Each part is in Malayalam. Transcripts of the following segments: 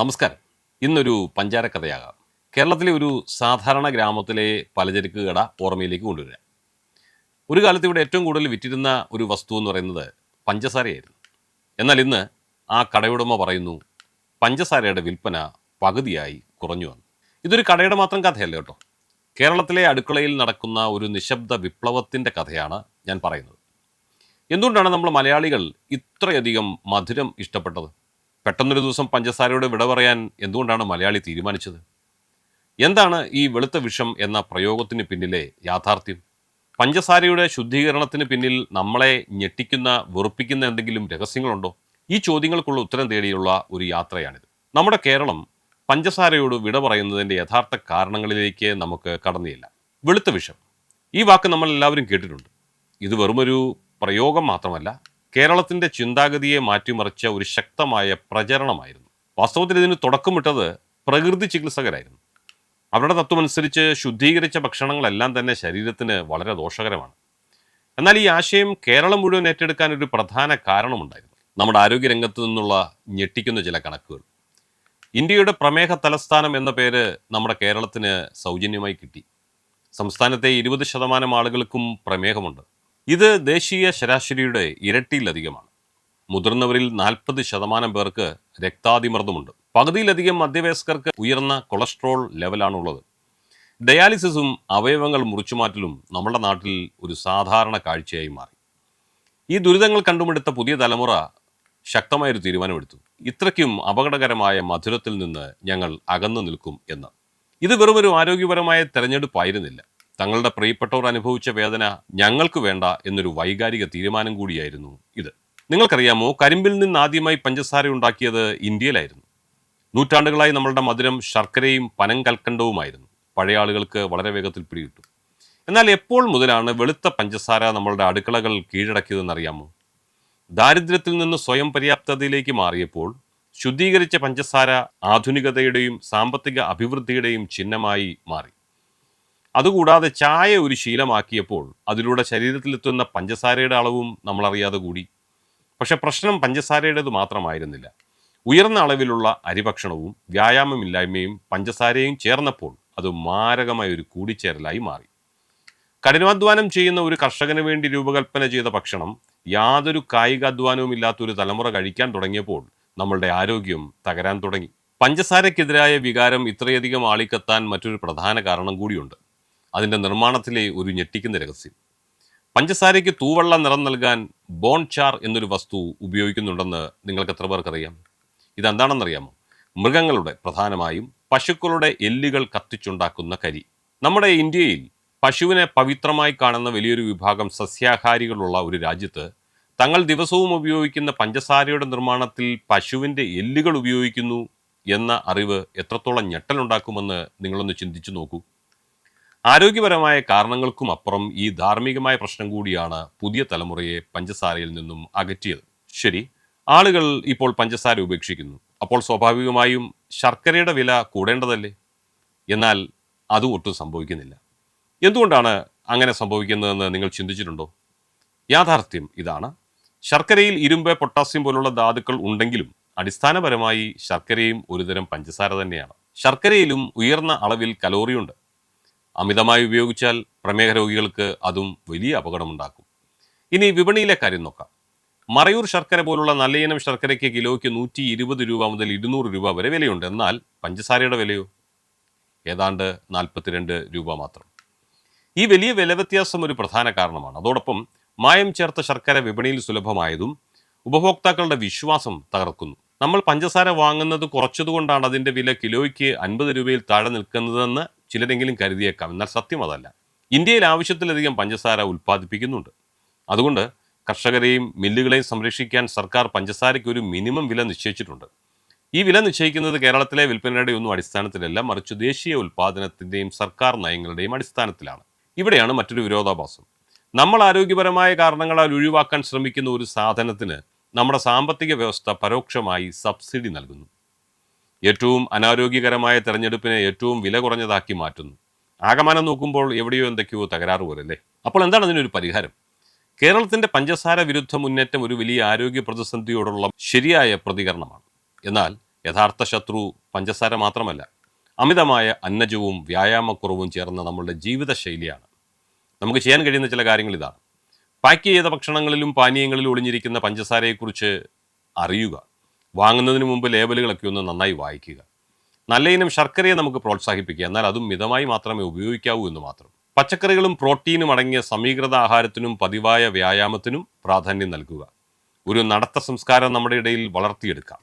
നമസ്കാരം. ഇന്നൊരു പഞ്ചാര കഥയാകാം. കേരളത്തിലെ ഒരു സാധാരണ ഗ്രാമത്തിലെ പലചരക്ക് കട ഓർമ്മയിലേക്ക് കൊണ്ടുവരാം. ഒരു കാലത്ത് ഇവിടെ ഏറ്റവും കൂടുതൽ വിറ്റിരുന്ന ഒരു വസ്തു എന്ന് പറയുന്നത് പഞ്ചസാരയായിരുന്നു. എന്നാൽ ഇന്ന് ആ കടയുടമ പറയുന്നു പഞ്ചസാരയുടെ വിൽപ്പന പകുതിയായി കുറഞ്ഞു വന്നു. ഇതൊരു കടയുടെ മാത്രം കഥയല്ല കേട്ടോ. കേരളത്തിലെ അടുക്കളയിൽ നടക്കുന്ന ഒരു നിശബ്ദ വിപ്ലവത്തിന്റെ കഥയാണ് ഞാൻ പറയുന്നത്. എന്തുകൊണ്ടാണ് നമ്മൾ മലയാളികൾ ഇത്രയധികം മധുരം ഇഷ്ടപ്പെട്ടത്? പെട്ടെന്നൊരു ദിവസം പഞ്ചസാരയോട് വിട പറയാൻ എന്തുകൊണ്ടാണ് മലയാളി തീരുമാനിച്ചത്? എന്താണ് ഈ വെളുത്ത വിഷം എന്ന പ്രയോഗത്തിന് പിന്നിലെ യാഥാർത്ഥ്യം? പഞ്ചസാരയുടെ ശുദ്ധീകരണത്തിന് പിന്നിൽ നമ്മളെ ഞെട്ടിക്കുന്ന വെറുപ്പിക്കുന്ന എന്തെങ്കിലും രഹസ്യങ്ങളുണ്ടോ? ഈ ചോദ്യങ്ങൾക്കുള്ള ഉത്തരം തേടിയുള്ള ഒരു യാത്രയാണിത്. നമ്മുടെ കേരളം പഞ്ചസാരയോട് വിട പറയുന്നതിന്റെ യഥാർത്ഥ കാരണങ്ങളിലേക്ക് നമുക്ക് കടന്നില്ല. വെളുത്ത വിഷം. ഈ വാക്ക് നമ്മൾ എല്ലാവരും കേട്ടിട്ടുണ്ട്. ഇത് വെറുമൊരു പ്രയോഗം മാത്രമല്ല കേരളത്തിന്റെ ചിന്താഗതിയെ മാറ്റിമറിച്ച ഒരു ശക്തമായ പ്രചരണമായിരുന്നു. വാസ്തവത്തിൽ ഇതിന് തുടക്കമിട്ടത് പ്രകൃതി ചികിത്സകരായിരുന്നു. അവരുടെ തത്വമനുസരിച്ച് ശുദ്ധീകരിച്ച ഭക്ഷണങ്ങളെല്ലാം തന്നെ ശരീരത്തിന് വളരെ ദോഷകരമാണ്. എന്നാൽ ഈ ആശയം കേരളം മുഴുവൻ ഏറ്റെടുക്കാൻ ഒരു പ്രധാന കാരണമുണ്ടായിരുന്നു. നമ്മുടെ ആരോഗ്യരംഗത്ത് നിന്നുള്ള ഞെട്ടിക്കുന്ന ചില കണക്കുകൾ. ഇന്ത്യയുടെ പ്രമേഹ തലസ്ഥാനം എന്ന പേര് നമ്മുടെ കേരളത്തിന് സൗജന്യമായി കിട്ടി. സംസ്ഥാനത്തെ ഇരുപത് ശതമാനം ആളുകൾക്കും പ്രമേഹമുണ്ട്. ഇത് ദേശീയ ശരാശരിയുടെ ഇരട്ടിയിലധികമാണ്. മുതിർന്നവരിൽ നാൽപ്പത് ശതമാനം പേർക്ക് രക്താതിമർദ്ദമുണ്ട്. പകുതിയിലധികം മധ്യവയസ്കർക്ക് ഉയർന്ന കൊളസ്ട്രോൾ ലെവലാണുള്ളത്. ഡയാലിസിസും അവയവങ്ങൾ മുറിച്ചു മാറ്റലും നമ്മുടെ നാട്ടിൽ ഒരു സാധാരണ കാഴ്ചയായി മാറി. ഈ ദുരിതങ്ങൾ കണ്ടുമെടുത്ത പുതിയ തലമുറ ശക്തമായൊരു തീരുമാനമെടുത്തു. ഇത്രയ്ക്കും അപകടകരമായ മധുരത്തിൽ നിന്ന് ഞങ്ങൾ അകന്നു നിൽക്കും എന്ന്. ഇത് വെറുമൊരു ആരോഗ്യപരമായ തെരഞ്ഞെടുപ്പായിരുന്നില്ല. തങ്ങളുടെ പ്രിയപ്പെട്ടവർ അനുഭവിച്ച വേദന ഞങ്ങൾക്ക് വേണ്ട എന്നൊരു വൈകാരിക തീരുമാനം കൂടിയായിരുന്നു ഇത്. നിങ്ങൾക്കറിയാമോ കരിമ്പിൽ നിന്ന് ആദ്യമായി പഞ്ചസാര ഉണ്ടാക്കിയത് ഇന്ത്യയിലായിരുന്നു. നൂറ്റാണ്ടുകളായി നമ്മളുടെ മധുരം ശർക്കരയും പനം കൽക്കണ്ടവുമായിരുന്നു. പഴയ ആളുകൾക്ക് വളരെ വേഗത്തിൽ പിടികിട്ടു. എന്നാൽ എപ്പോൾ മുതലാണ് വെളുത്ത പഞ്ചസാര നമ്മളുടെ അടുക്കളകൾ കീഴടക്കിയതെന്നറിയാമോ? ദാരിദ്ര്യത്തിൽ നിന്ന് സ്വയം പര്യാപ്തതയിലേക്ക് മാറിയപ്പോൾ ശുദ്ധീകരിച്ച പഞ്ചസാര ആധുനികതയുടെയും സാമ്പത്തിക അഭിവൃദ്ധിയുടെയും ചിഹ്നമായി മാറി. അതുകൂടാതെ ചായ ഒരു ശീലമാക്കിയപ്പോൾ അതിലൂടെ ശരീരത്തിലെത്തുന്ന പഞ്ചസാരയുടെ അളവും നമ്മളറിയാതെ കൂടി. പക്ഷെ പ്രശ്നം പഞ്ചസാരയുടേത് മാത്രമായിരുന്നില്ല. ഉയർന്ന അളവിലുള്ള അരിഭക്ഷണവും വ്യായാമമില്ലായ്മയും പഞ്ചസാരയും ചേർന്നപ്പോൾ അത് മാരകമായ ഒരു കൂടിച്ചേരലായി മാറി. കഠിനാധ്വാനം ചെയ്യുന്ന ഒരു കർഷകന് വേണ്ടി രൂപകൽപ്പന ചെയ്ത ഭക്ഷണം യാതൊരു കായികാധ്വാനവും ഇല്ലാത്ത ഒരു തലമുറ കഴിക്കാൻ തുടങ്ങിയപ്പോൾ നമ്മളുടെ ആരോഗ്യം തകരാൻ തുടങ്ങി. പഞ്ചസാരക്കെതിരായ വികാരം ഇത്രയധികം ആളിക്കത്താൻ മറ്റൊരു പ്രധാന കാരണം കൂടിയുണ്ട്. അതിന്റെ നിർമ്മാണത്തിലെ ഒരു ഞെട്ടിക്കുന്ന രഹസ്യം. പഞ്ചസാരയ്ക്ക് തൂവള്ള നിറം നൽകാൻ ബോൺ ചാർ എന്നൊരു വസ്തു ഉപയോഗിക്കുന്നുണ്ടെന്ന് നിങ്ങൾക്ക് എത്ര പേർക്കറിയാം? ഇതെന്താണെന്നറിയാമോ? മൃഗങ്ങളുടെ പ്രധാനമായും പശുക്കളുടെ എല്ലുകൾ കത്തിച്ചുണ്ടാക്കുന്ന കരി. നമ്മുടെ ഇന്ത്യയിൽ പശുവിനെ പവിത്രമായി കാണുന്ന വലിയൊരു വിഭാഗം സസ്യാഹാരികളുള്ള ഒരു രാജ്യത്ത് തങ്ങൾ ദിവസവും ഉപയോഗിക്കുന്ന പഞ്ചസാരയുടെ നിർമ്മാണത്തിൽ പശുവിന്റെ എല്ലുകൾ ഉപയോഗിക്കുന്നു എന്ന അറിവ് എത്രത്തോളം ഞെട്ടലുണ്ടാക്കുമെന്ന് നിങ്ങളൊന്ന് ചിന്തിച്ചു നോക്കൂ. ആരോഗ്യപരമായ കാരണങ്ങൾക്കും അപ്പുറം ഈ ധാർമ്മികമായ പ്രശ്നം കൂടിയാണ് പുതിയ തലമുറയെ പഞ്ചസാരയിൽ നിന്നും അകറ്റിയത്. ശരി ആളുകൾ ഇപ്പോൾ പഞ്ചസാര ഉപേക്ഷിക്കുന്നു. അപ്പോൾ സ്വാഭാവികമായും ശർക്കരയുടെ വില കൂടേണ്ടതല്ലേ? എന്നാൽ അതും ഒട്ടും സംഭവിക്കുന്നില്ല. എന്തുകൊണ്ടാണ് അങ്ങനെ സംഭവിക്കുന്നതെന്ന് നിങ്ങൾ ചിന്തിച്ചിട്ടുണ്ടോ? യാഥാർത്ഥ്യം ഇതാണ്. ശർക്കരയിൽ ഇരുമ്പ് പൊട്ടാസ്യം പോലുള്ള ധാതുക്കൾ ഉണ്ടെങ്കിലും അടിസ്ഥാനപരമായി ശർക്കരയും ഒരുതരം പഞ്ചസാര തന്നെയാണ്. ശർക്കരയിലും ഉയർന്ന അളവിൽ കലോറിയുണ്ട്. അമിതമായി ഉപയോഗിച്ചാൽ പ്രമേഹ രോഗികൾക്ക് അതും വലിയ അപകടമുണ്ടാക്കും. ഇനി വിപണിയിലെ കാര്യം നോക്കാം. മറയൂർ ശർക്കര പോലുള്ള നല്ലയിനം ശർക്കരയ്ക്ക് കിലോയ്ക്ക് നൂറ്റി ഇരുപത് രൂപ മുതൽ ഇരുന്നൂറ് രൂപ വരെ വിലയുണ്ട്. എന്നാൽ പഞ്ചസാരയുടെ വിലയോ? ഏതാണ്ട് നാൽപ്പത്തിരണ്ട് രൂപ മാത്രം. ഈ വലിയ വില വ്യത്യാസം ഒരു പ്രധാന കാരണമാണ്. അതോടൊപ്പം മായം ചേർത്ത ശർക്കര വിപണിയിൽ സുലഭമായതും ഉപഭോക്താക്കളുടെ വിശ്വാസം തകർക്കുന്നു. നമ്മൾ പഞ്ചസാര വാങ്ങുന്നത് കുറച്ചതുകൊണ്ടാണ് അതിന്റെ വില കിലോയ്ക്ക് അൻപത് രൂപയിൽ താഴെ നിൽക്കുന്നതെന്ന് ചിലരെങ്കിലും കരുതിയേക്കാം. എന്നാൽ സത്യം അതല്ല. ഇന്ത്യയിൽ ആവശ്യത്തിലധികം പഞ്ചസാര ഉൽപ്പാദിപ്പിക്കുന്നുണ്ട്. അതുകൊണ്ട് കർഷകരെയും മില്ലുകളെയും സംരക്ഷിക്കാൻ സർക്കാർ പഞ്ചസാരയ്ക്ക് ഒരു മിനിമം വില നിശ്ചയിച്ചിട്ടുണ്ട്. ഈ വില നിശ്ചയിക്കുന്നത് കേരളത്തിലെ വിൽപ്പനയുടെ ഒന്നും അടിസ്ഥാനത്തിലല്ല മറിച്ച് ദേശീയ ഉൽപ്പാദനത്തിന്റെയും സർക്കാർ നയങ്ങളുടെയും അടിസ്ഥാനത്തിലാണ്. ഇവിടെയാണ് മറ്റൊരു വിരോധാഭാസം. നമ്മൾ ആരോഗ്യപരമായ കാരണങ്ങളാൽ ഒഴിവാക്കാൻ ശ്രമിക്കുന്ന ഒരു സാധനത്തിന് നമ്മുടെ സാമ്പത്തിക വ്യവസ്ഥ പരോക്ഷമായി സബ്സിഡി നൽകുന്നു. ഏറ്റവും അനാരോഗ്യകരമായ തെരഞ്ഞെടുപ്പിനെ ഏറ്റവും വില കുറഞ്ഞതാക്കി മാറ്റുന്നു. ആകമാനം നോക്കുമ്പോൾ എവിടെയോ എന്തൊക്കെയോ തകരാറ് പോലല്ലേ? അപ്പോൾ എന്താണ് അതിനൊരു പരിഹാരം? കേരളത്തിന്റെ പഞ്ചസാര വിരുദ്ധ മുന്നേറ്റം ഒരു വലിയ ആരോഗ്യ പ്രതിസന്ധിയോടുള്ള ശരിയായ പ്രതികരണമാണ്. എന്നാൽ യഥാർത്ഥ ശത്രു പഞ്ചസാര മാത്രമല്ല അമിതമായ അന്നജവും വ്യായാമക്കുറവും ചേർന്ന നമ്മളുടെ ജീവിതശൈലിയാണ്. നമുക്ക് ചെയ്യാൻ കഴിയുന്ന ചില കാര്യങ്ങൾ ഇതാണ്. പാക്ക് ചെയ്ത ഭക്ഷണങ്ങളിലും പാനീയങ്ങളിലും ഒളിഞ്ഞിരിക്കുന്ന പഞ്ചസാരയെക്കുറിച്ച് അറിയുക. വാങ്ങുന്നതിന് മുമ്പ് ലേബലുകളൊക്കെ ഒന്ന് നന്നായി വായിക്കുക. നല്ല ഇനം ശർക്കരയെ നമുക്ക് പ്രോത്സാഹിപ്പിക്കുക. എന്നാൽ അതും മിതമായി മാത്രമേ ഉപയോഗിക്കാവൂ എന്ന് മാത്രം. പച്ചക്കറികളും പ്രോട്ടീനും അടങ്ങിയ സമീകൃത ആഹാരത്തിനും പതിവായ വ്യായാമത്തിനും പ്രാധാന്യം നൽകുക. ഒരു നടത്ത സംസ്കാരം നമ്മുടെ ഇടയിൽ വളർത്തിയെടുക്കാം.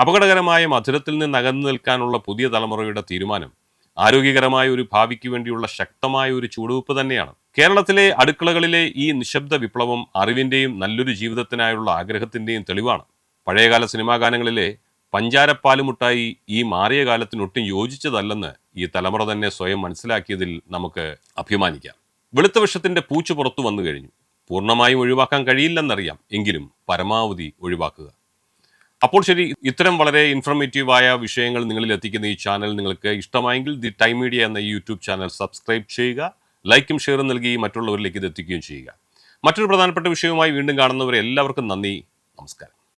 അപകടകരമായ മധുരത്തിൽ നിന്ന് അകന്നു നിൽക്കാനുള്ള പുതിയ തലമുറയുടെ തീരുമാനം ആരോഗ്യകരമായ ഒരു ഭാവിക്ക് വേണ്ടിയുള്ള ശക്തമായ ഒരു ചുവടുവെപ്പ് തന്നെയാണ്. കേരളത്തിലെ അടുക്കളകളിലെ ഈ നിശബ്ദ വിപ്ലവം അറിവിന്റെയും നല്ലൊരു ജീവിതത്തിനായുള്ള ആഗ്രഹത്തിന്റെയും തെളിവാണ്. പഴയകാല സിനിമാ ഗാനങ്ങളിലെ പഞ്ചാരപ്പാലുമുട്ടായി ഈ മാറിയ കാലത്തിനൊട്ടും യോജിച്ചതല്ലെന്ന് ഈ തലമുറ തന്നെ സ്വയം മനസ്സിലാക്കിയതിൽ നമുക്ക് അഭിമാനിക്കാം. വെളുത്ത വിഷത്തിന്റെ പൂച്ചു പുറത്തു വന്നു കഴിഞ്ഞു. പൂർണമായും ഒഴിവാക്കാൻ കഴിയില്ലെന്നറിയാം. എങ്കിലും പരമാവധി ഒഴിവാക്കുക. അപ്പോൾ ശരി ഇത്തരം വളരെ ഇൻഫർമേറ്റീവായ വിഷയങ്ങൾ നിങ്ങളിൽ എത്തിക്കുന്ന ഈ ചാനൽ നിങ്ങൾക്ക് ഇഷ്ടമായെങ്കിൽ ദി ടൈം മീഡിയ എന്ന യൂട്യൂബ് ചാനൽ സബ്സ്ക്രൈബ് ചെയ്യുക ലൈക്കും ഷെയറും നൽകി മറ്റുള്ളവരിലേക്ക് ഇത് എത്തിക്കുകയും ചെയ്യുക. മറ്റൊരു പ്രധാനപ്പെട്ട വിഷയവുമായി വീണ്ടും കാണുന്നവരെ എല്ലാവർക്കും നന്ദി. നമസ്കാരം.